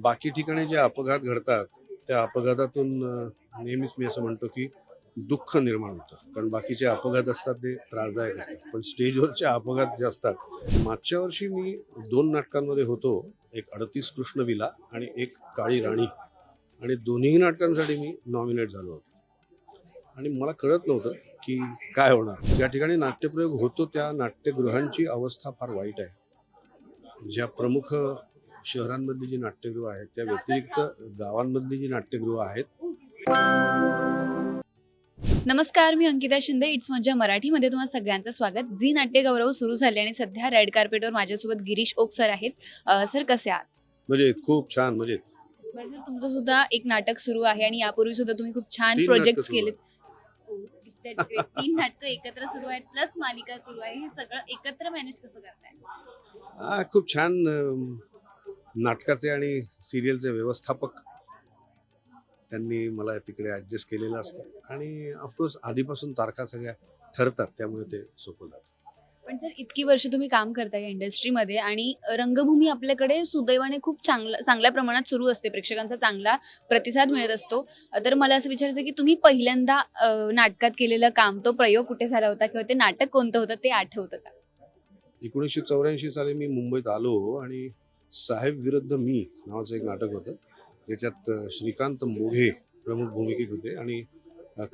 बाकी ठिकाणी जे अपघात घडतात त्या अपघातातून नेहमीच मी असं म्हणतो की दुःख निर्माण होतं. कारण बाकीचे अपघात असतात ते त्रासदायक असतात. पण स्टेजवरचे अपघात जे असतात मागच्या वर्षी मी दोन नाटकांमध्ये होतो. एक अडतीस कृष्णविला आणि एक काळी राणी. आणि दोन्ही नाटकांसाठी मी नॉमिनेट झालो होतो. आणि मला कळत नव्हतं की काय होणार. ज्या ठिकाणी नाट्यप्रयोग होतो त्या नाट्यगृहांची अवस्था फार वाईट आहे. ज्या प्रमुख शहरांमधली जी नाट्यगृह आहेत त्या व्यतिरिक्त गावांमधली जी नाट्यगृह आहेत नमस्कार मी अंकिता शिंदे. इट्स मज्जा मराठीमध्ये तुम्हाला सगळ्यांचं स्वागत. झी नाट्य गौरव सुरू झाले आणि सध्या रेड कार्पेटवर माझ्यासोबत गिरीश ओक सर आहेत. सर कसे आहात? मजेत खूप छान सर तुमचं सुद्धा एक नाटक सुरू आहे आणि यापूर्वी सुद्धा तुम्ही खूप छान प्रोजेक्ट हो, great. तीन नाटकं एकत्र सुरू आहेत प्लस मालिका सुरू आहे. हे सगळं एकत्र मॅनेज कसं करताय? हा खूप छान नाटकाचे आणि सिरियलचे व्यवस्थापक त्यांनी मला तिकडे ॲडजस्ट केलेलं असतं. आणि ऑफकोर्स आधीपासून तारखा सगळ्या ठरतात त्यामुळे ते सोपं जातं. पण सर इतकी वर्ष तुम्ही काम करताय या इंडस्ट्रीमध्ये आणि रंगभूमी आपल्याकडे सुदैवाने खूप चांगला चांगल्या प्रमाणात सुरू असते. प्रेक्षकांचा चांगला प्रतिसाद मिळत असतो. तर मला असं विचारायचं की तुम्ही पहिल्यांदा नाटकात केलेलं काम तो प्रयोग कुठे झाला होता किंवा ते नाटक कोणतं होतं ते आठवतं का? एकोणीसशे चौऱ्याऐंशी साली मी मुंबईत आलो आणि साहेब विरुद्ध मी नावाचं एक नाटक होतं. ज्याच्यात श्रीकांत मोघे प्रमुख भूमिकेत होते आणि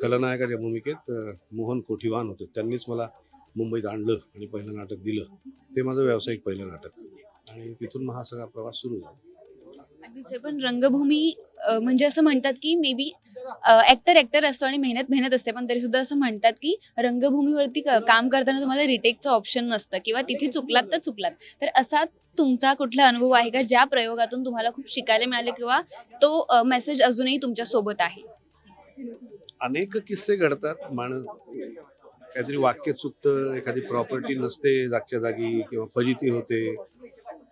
खलनायकाच्या भूमिकेत मोहन कोठीवान होते. त्यांनीच मला मुंबईत आणलं आणि पहिलं नाटक दिलं. ते माझं व्यावसायिक पहिलं नाटक. आणि तिथून हा सगळा प्रवास सुरू झाला. पण रंगभूमी म्हणजे असं म्हणतात की मे बी ऍक्टर ऍक्टर असतो आणि मेहनत मेहनत असते. पण तरी सुद्धा असं म्हणतात की रंगभूमीवरती काम करताना तुम्हाला रिटेकचं ऑप्शन नसतं किंवा तिथे चुकलात तर चुकलात. तर असा तुमचा कुठला अनुभव आहे का? ज्या प्रयोगातून तुम्हाला खूप शिकायला मिळाले किंवा तो मेसेज अजूनही तुमच्यासोबत आहे? अनेक किस्से घडतात. माणूस काहीतरी वाक्य चुकतं एखादी प्रॉपर्टी नसते जागच्या जागी किंवा फजिती होते.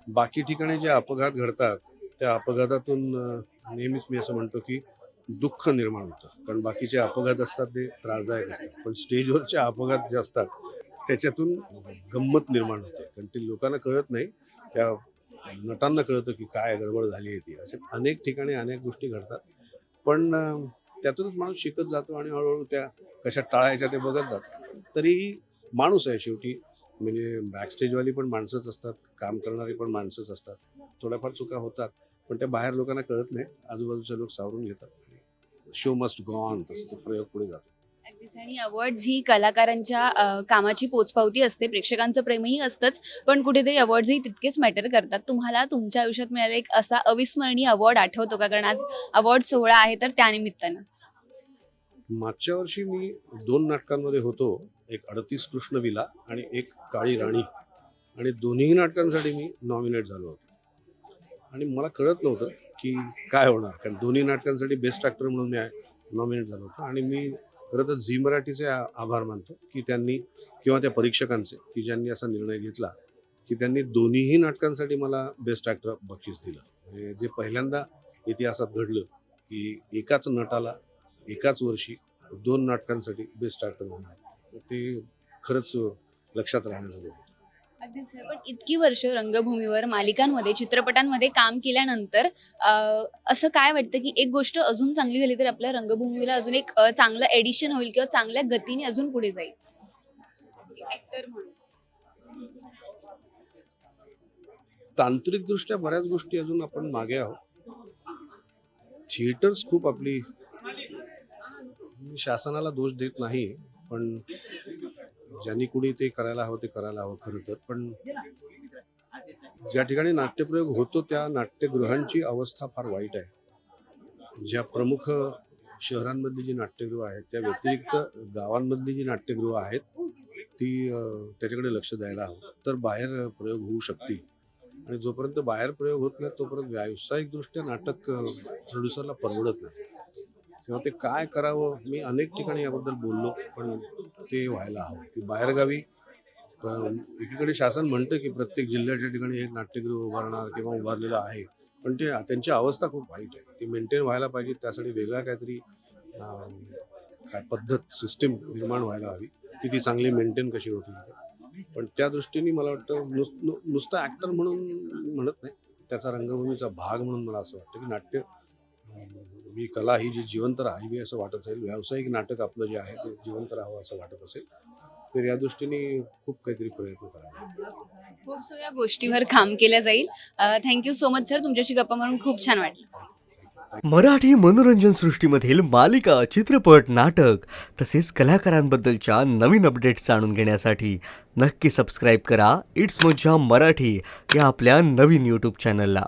बाकी ठिकाणी जे अपघात घडतात त्या अपघातातून नेहमीच मी असं म्हणतो की दुःख निर्माण होतं. कारण बाकीचे अपघात असतात ते त्रासदायक असतात. पण स्टेजवरचे अपघात जे असतात त्याच्यातून गंमत निर्माण होते. कारण ते लोकांना कळत नाही त्या नटांना कळतं की काय गडबड झाली आहे ती. असे अनेक ठिकाणी अनेक गोष्टी घडतात. पण त्यातूनच माणूस शिकत जातो आणि हळूहळू त्या कशा टाळायच्या ते बघत जातो. तरीही माणूस आहे शेवटी. म्हणजे बॅकस्टेजवाली पण माणसंच असतात काम करणारी पण माणसंच असतात. थोड्याफार चुका होतात पण त्या बाहेर लोकांना कळत नाही आजूबाजूचे लोक सावरून घेतात. शो मस्ट गो ऑन तसं तो प्रयोग पुढे जातो. अगदीच. आणि अवॉर्ड्स ही कलाकारांच्या अ, कामाची पोचपावती असते. प्रेक्षकांचं प्रेमही असतंच. पण कुठेतरी अवॉर्ड्सही तितकेच मॅटर करतात. तुम्हाला तुमच्या आयुष्यात मिळालेला एक असा अविस्मरणीय अवॉर्ड आठवतो का? कारण आज अवॉर्ड सोहळा आहे तर त्यानिमित्तानं मागच्या वर्षी मी दोन नाटकांमध्ये होतो. एक अडतीस कृष्णविला आणि एक काळी राणी. आणि दोन्ही नाटकांसाठी मी नॉमिनेट झालो होतो. आणि मला कळत नव्हतं की काय होणार? कारण दोन्ही नाटकांसाठी बेस्ट ॲक्टर म्हणून मी नॉमिनेट झालो होतो आणि मी खरं तर झी मराठीचे आभार मानतो की त्यांनी किंवा त्या परीक्षकांचे की ज्यांनी असा निर्णय घेतला की त्यांनी दोन्हीही नाटकांसाठी मला बेस्ट ॲक्टर बक्षीस दिलं. म्हणजे जे पहिल्यांदा इतिहासात घडलं की एकाच नटाला एकाच वर्षी दोन नाटकांसाठी बेस्ट ॲक्टर म्हणून. ते खरंच लक्षात राहण्याचं सर. पण इतकी वर्ष रंगभूमीवर मालिकांमध्ये चित्रपटांमध्ये काम केल्यानंतर अ, असं काय वाटतं की एक गोष्ट अजून चांगली झाली तर आपल्या रंगभूमीला अजून एक अ, चांगलं एडिशन होईल किंवा चांगल्या गतीने अजून पुढे जाईल? ऍक्टर म्हणून. तांत्रिकदृष्ट्या बऱ्याच गोष्टी अजून आपण मागे आहोत. थिएटर्स खूप आपली मी शासनाला दोष देत नाही पण ज्यांनी कुणी ते करायला हवं ते करायला हवं खरं तर. पण ज्या ठिकाणी नाट्यप्रयोग होतो त्या नाट्यगृहांची अवस्था फार वाईट आहे. ज्या प्रमुख शहरांमधली जी नाट्यगृह आहेत त्या व्यतिरिक्त गावांमधली जी नाट्यगृह आहेत ती त्याच्याकडे लक्ष द्यायला हवं. तर बाहेर प्रयोग होऊ शकतील. आणि जोपर्यंत बाहेर प्रयोग होत नाही तोपर्यंत व्यावसायिकदृष्ट्या नाटक प्रोड्युसरला परवडत नाही. तेव्हा ते काय करावं? मी अनेक ठिकाणी याबद्दल बोललो पण ते व्हायला हवं. की बाहेरगावी एकीकडे शासन म्हणतं की प्रत्येक जिल्ह्याच्या ठिकाणी एक नाट्यगृह उभारणार किंवा उभारलेलं आहे. पण ते त्यांची अवस्था खूप वाईट आहे. ती मेंटेन व्हायला पाहिजे त्यासाठी वेगळा काहीतरी काय पद्धत सिस्टीम निर्माण व्हायला हवी की ती चांगली मेंटेन कशी होती. पण त्या दृष्टीने मला वाटतं नुस नु- नुसतं ॲक्टर म्हणून म्हणत नाही त्याचा रंगभूमीचा भाग म्हणून मला असं वाटतं की नाट्य ही कला ही जी जिवंत राहावी असं वाटत असेल व्यावसायिक नाटक आपलं जे आहे ते जिवंत राहावं असं वाटत असेल तर या दृष्टीने खूप काहीतरी प्रयत्न करायला खूप सगळ्या गोष्टीवर काम केलं जाईल. थँक्यू सो मच सर तुमच्याशी गप्पा मारून खूप छान वाटलं. मराठी मनोरंजन सृष्टीमधील मालिका चित्रपट नाटक तसेच कलाकारांबद्दलच्या नवीन अपडेट्स जाणून घेण्यासाठी नक्की सबस्क्राईब करा. इट्स मज्जा मराठी या आपल्या नवीन यूट्यूब चॅनलला